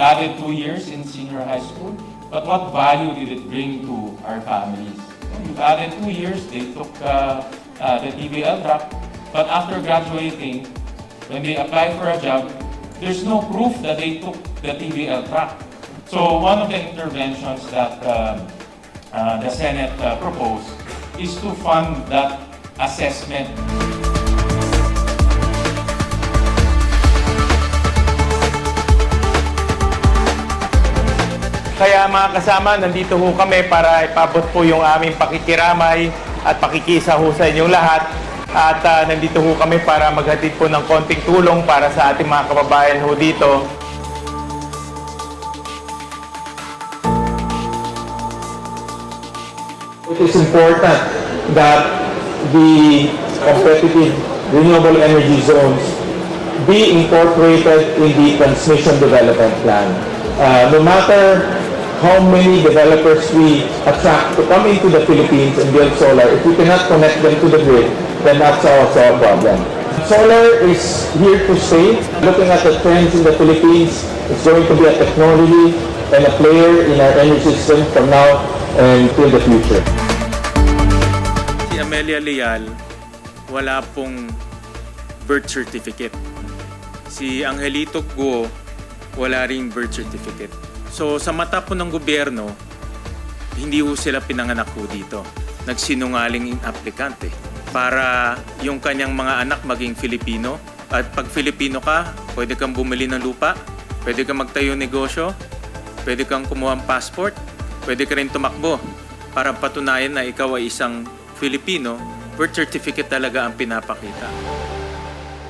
added two years in senior high school, but what value did it bring to our families? You added two years, they took uh, uh, the TVL track, but after graduating, when they apply for a job, there's no proof that they took the TVL track. So one of the interventions that um, uh, the Senate uh, proposed is to fund that assessment. Kaya mga kasama, nandito ho kami para ipabot po yung aming pakikiramay at pakikisa ho sa inyong lahat. At ah, nandito ho kami para maghatid po ng konting tulong para sa ating mga kababayan ho dito. It is important that the competitive renewable energy zones be incorporated in the transmission development plan. Uh, no matter how many developers we attract to come into the Philippines and build solar, if we cannot connect them to the grid, then that's also a problem. Solar is here to stay. Looking at the trends in the Philippines, it's going to be a technology and a player in our energy system from now until the future. Si Amelia Leal, wala pong birth certificate. Si Angelito Guo, wala ring birth certificate. So sa mata po ng gobyerno, hindi ho sila pinanganak po dito. Nagsinungaling yung aplikante para yung kanyang mga anak maging Filipino. At pag Filipino ka, pwede kang bumili ng lupa, pwede kang magtayo negosyo, pwede kang kumuha ng passport, pwede ka rin tumakbo para patunayan na ikaw ay isang Filipino, birth certificate talaga ang pinapakita.